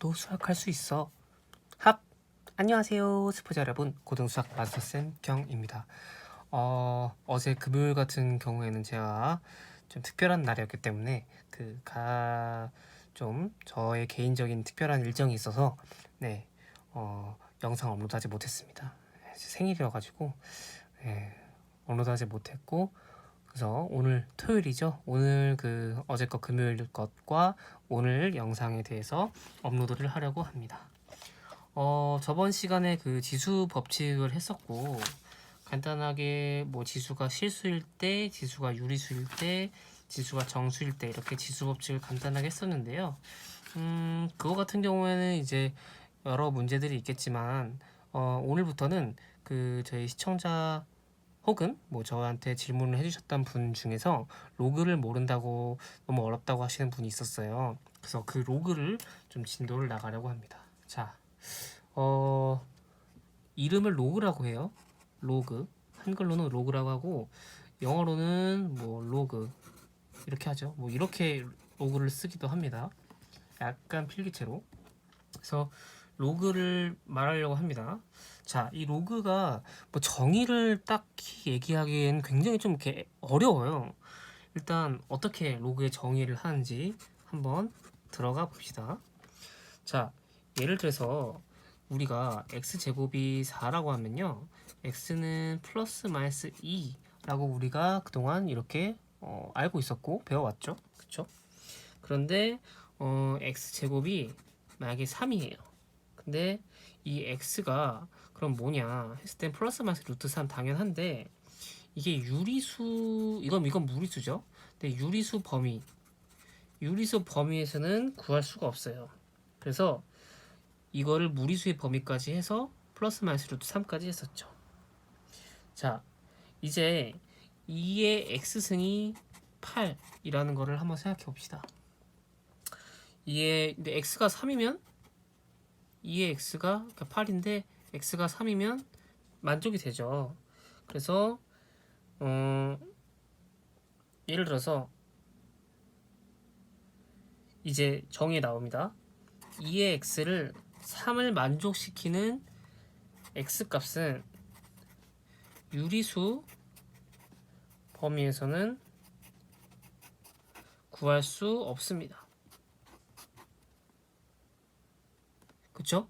너도 수학할 수 있어. 합! 안녕하세요. 스포자 여러분. 고등수학 마스터쌤 경입니다. 어, 어제 금요일 같은 경우에는 제가 좀 특별한 날이었기 때문에 그 가 좀 저의 개인적인 특별한 일정이 있어서 네, 어, 영상 업로드하지 못했습니다. 제 생일이어가지고 네, 업로드하지 못했고 그래서 오늘 토요일이죠. 오늘 그 어제 것 금요일 것과 오늘 영상에 대해서 업로드를 하려고 합니다. 어, 저번 시간에 그 지수 법칙을 했었고 간단하게 뭐 지수가 실수일 때, 지수가 유리수일 때, 지수가 정수일 때 이렇게 지수 법칙을 간단하게 했었는데요. 음, 그거 같은 경우에는 이제 여러 문제들이 있겠지만 어, 오늘부터는 그 저희 시청자 혹은 뭐 저한테 질문을 해주셨던 분 중에서 로그를 모른다고 너무 어렵다고 하시는 분이 있었어요. 그래서 그 로그를 좀 진도를 나가려고 합니다. 자, 어, 이름을 로그라고 해요. 로그. 한글로는 로그라고 하고 영어로는 뭐 로그 이렇게 하죠. 뭐 이렇게 로그를 쓰기도 합니다. 약간 필기체로. 그래서 로그를 말하려고 합니다. 자, 이 로그가 뭐 정의를 딱히 얘기하기엔 굉장히 좀 이렇게 어려워요. 일단 어떻게 로그의 정의를 하는지 한번 들어가 봅시다. 자, 예를 들어서 우리가 x 제곱이 4라고 하면요. x는 플러스 마이너스 2라고 우리가 그동안 이렇게 어, 알고 있었고 배워왔죠. 그쵸? 그런데 어, x 제곱이 만약에 3이에요. 근데 이 x가 그럼 뭐냐 했을 땐 플러스 마이너스 루트 3 당연한데 이게 유리수 이건 이건 무리수죠. 근데 유리수 범위 유리수 범위에서는 구할 수가 없어요. 그래서 이거를 무리수의 범위까지 해서 플러스 마이너스 루트 3까지 했었죠. 자, 이제 2의 x승이 8이라는 거를 한번 생각해 봅시다. 2의 근데 x가 3이면 2의 x가 그러니까 8인데 x가 3이면 만족이 되죠. 그래서 어 예를 들어서 이제 정의 나옵니다. 2의 x를 3을 만족시키는 x 값은 유리수 범위에서는 구할 수 없습니다. 그쵸?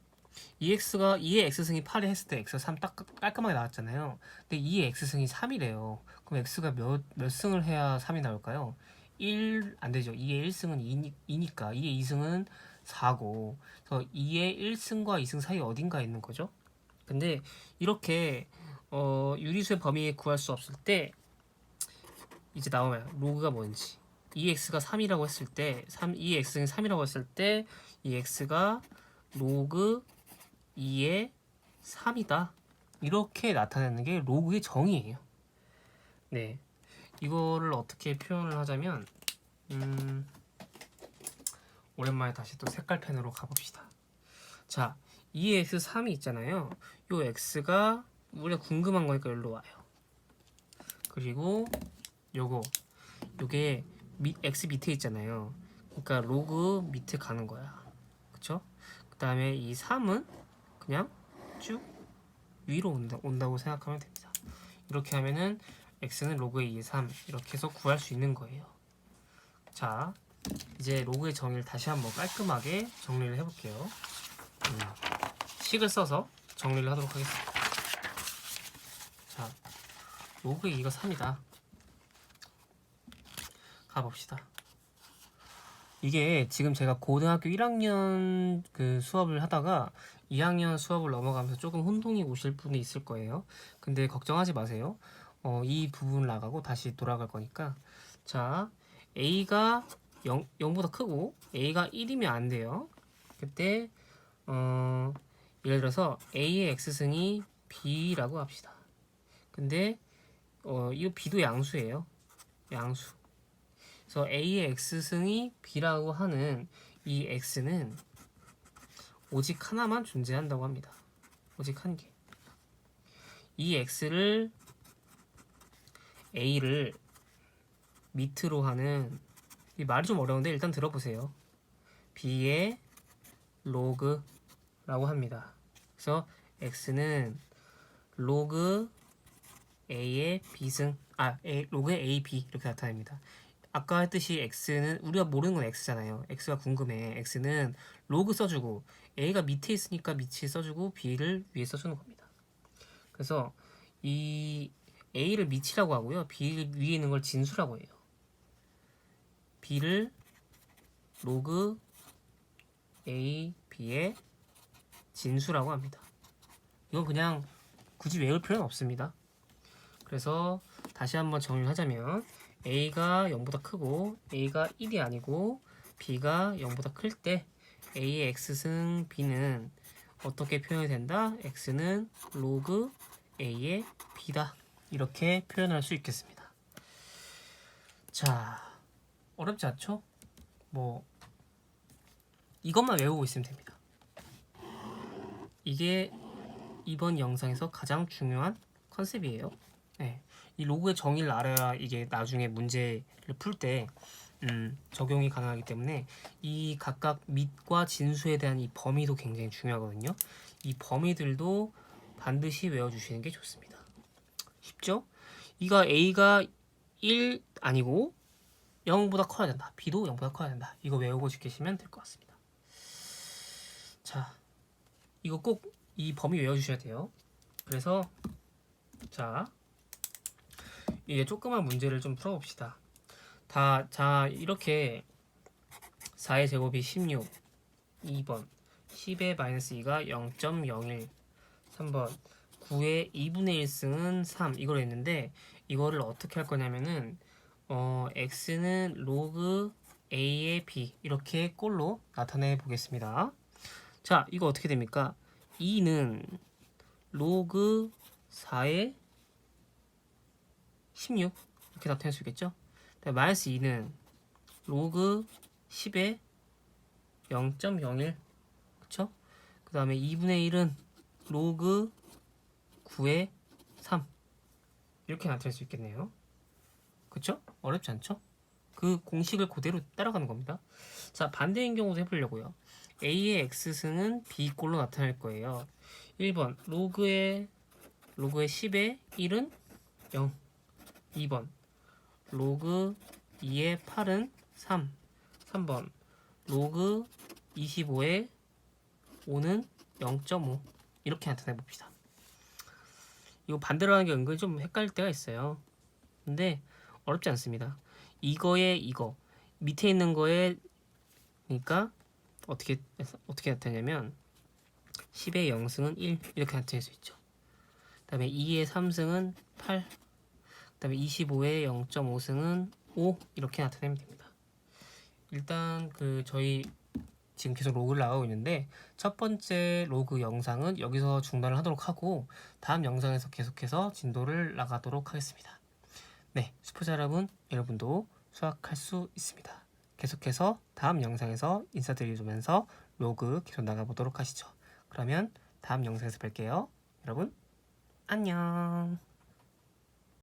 2x가 2의 x승이 8에 했을 때 x가 3 딱 깔끔하게 나왔잖아요. 근데 2의 x승이 3이래요. 그럼 x가 몇, 몇 승을 해야 3이 나올까요? 1, 안 되죠. 2의 1승은 2, 2니까 2의 2승은 4고 그래서 2의 1승과 2승 사이 어딘가에 있는 거죠. 근데 이렇게 어, 유리수의 범위에 구할 수 없을 때 이제 나오면 로그가 뭔지 2x가 3이라고 했을 때 3, 2x는 3이라고 했을 때이 x가 로그 2의 3이다. 이렇게 나타내는 게 로그의 정의예요. 네. 이거를 어떻게 표현을 하자면 음, 오랜만에 다시 또 색깔 펜으로 가봅시다. 자 2x 3이 있잖아요. 요 x가 우리가 궁금한 거니까 여기로 와요. 그리고 요거 요게 미, x 밑에 있잖아요. 그러니까 로그 밑에 가는 거야. 그쵸? 그 다음에 이 3은 그냥 쭉 위로 온다, 온다고 생각하면 됩니다. 이렇게 하면은 x는 로그의 2의 3 이렇게 해서 구할 수 있는 거예요. 자 이제 로그의 정의를 다시 한번 깔끔하게 정리를 해볼게요. 음, 식을 써서 정리를 하도록 하겠습니다. 자 로그의 2가 3이다. 가봅시다. 이게 지금 제가 고등학교 1학년 그 수업을 하다가 2학년 수업을 넘어가면서 조금 혼동이 오실 분이 있을 거예요. 근데 걱정하지 마세요. 어, 이 부분 나가고 다시 돌아갈 거니까. 자, A가 0, 0보다 크고 A가 1이면 안 돼요. 그때 어, 예를 들어서 A의 X승이 B라고 합시다. 근데 어, 이 B도 양수예요. 양수. 그래서 A의 X승이 B라고 하는 이 X는 오직 하나만 존재한다고 합니다. 오직 한 개. 이 X를 A를 밑으로 하는 이 말이 좀 어려운데 일단 들어보세요. B의 로그라고 합니다. 그래서 x는 로그 a의 b승 아 a, 로그의 a b 이렇게 나타냅니다. 아까 했듯이 x는 우리가 모르는 건 x잖아요. x가 궁금해. x는 로그 써주고 a가 밑에 있으니까 밑에 써주고 b를 위에 써주는 겁니다. 그래서 이 a를 밑이라고 하고요. b 위에 있는 걸 진수라고 해요. b를 로그 a b의 진수라고 합니다. 이건 그냥 굳이 외울 필요는 없습니다. 그래서 다시 한번 정리를 하자면 a가 0보다 크고 a가 1이 아니고 b가 0보다 클 때 a의 x승 b는 어떻게 표현이 된다? x는 로그 a의 b다. 이렇게 표현할 수 있겠습니다. 자, 어렵지 않죠? 뭐 이것만 외우고 있으면 됩니다. 이게 이번 영상에서 가장 중요한 컨셉이에요. 네. 이 로그의 정의를 알아야 이게 나중에 문제를 풀때 음, 적용이 가능하기 때문에 이 각각 밑과 진수에 대한 이 범위도 굉장히 중요하거든요. 이 범위들도 반드시 외워주시는 게 좋습니다. 쉽죠? 이가 A가 1 아니고 0보다 커야 된다. B도 0보다 커야 된다. 이거 외우고 계시면 될 것 같습니다. 자, 이거 꼭 이 범위 외워주셔야 돼요. 그래서 자, 이제 조그만 문제를 좀 풀어봅시다. 다, 자, 이렇게 4의 제곱이 16, 2번, 10의 마이너스 2가 0.01, 3번, 9의 2분의 1승은 3, 이걸 했는데, 이거를 어떻게 할 거냐면은, 어, x는 로그 a의 b, 이렇게 꼴로 나타내 보겠습니다. 자, 이거 어떻게 됩니까? 2는 로그 4의 16 이렇게 나타낼 수 있겠죠? 그다음에 마이너스 2는 로그 10의 0.01 그쵸? 그 다음에 2분의 1은 로그 9의 3 이렇게 나타낼 수 있겠네요 그쵸? 어렵지 않죠? 그 공식을 그대로 따라가는 겁니다 자 반대인 경우도 해보려고요 a의 x승은 b꼴로 나타날 거예요 1번 로그의 로그의 10의 1은 0 2번. 로그 2의 8은 3 3번. 로그 25의 5는 0.5 이렇게 나타내 봅시다. 이거 반대로 하는 게 은근히 좀 헷갈릴 때가 있어요. 근데 어렵지 않습니다. 이거에 이거 밑에 있는 거에 그러니까 어떻게 어떻게 나타내냐면 10의 0승은 1 이렇게 나타낼 수 있죠. 그 다음에 2의 3승은 8그 다음에 25의 0.5승은 5 이렇게 나타내면 됩니다. 일단 그 저희 지금 계속 로그를 나가고 있는데 첫 번째 로그 영상은 여기서 중단을 하도록 하고 다음 영상에서 계속해서 진도를 나가도록 하겠습니다. 네, 수포자 여러분, 여러분도 수학할 수 있습니다. 계속해서 다음 영상에서 인사드리면서 로그 계속 나가보도록 하시죠. 그러면 다음 영상에서 뵐게요. 여러분, 안녕.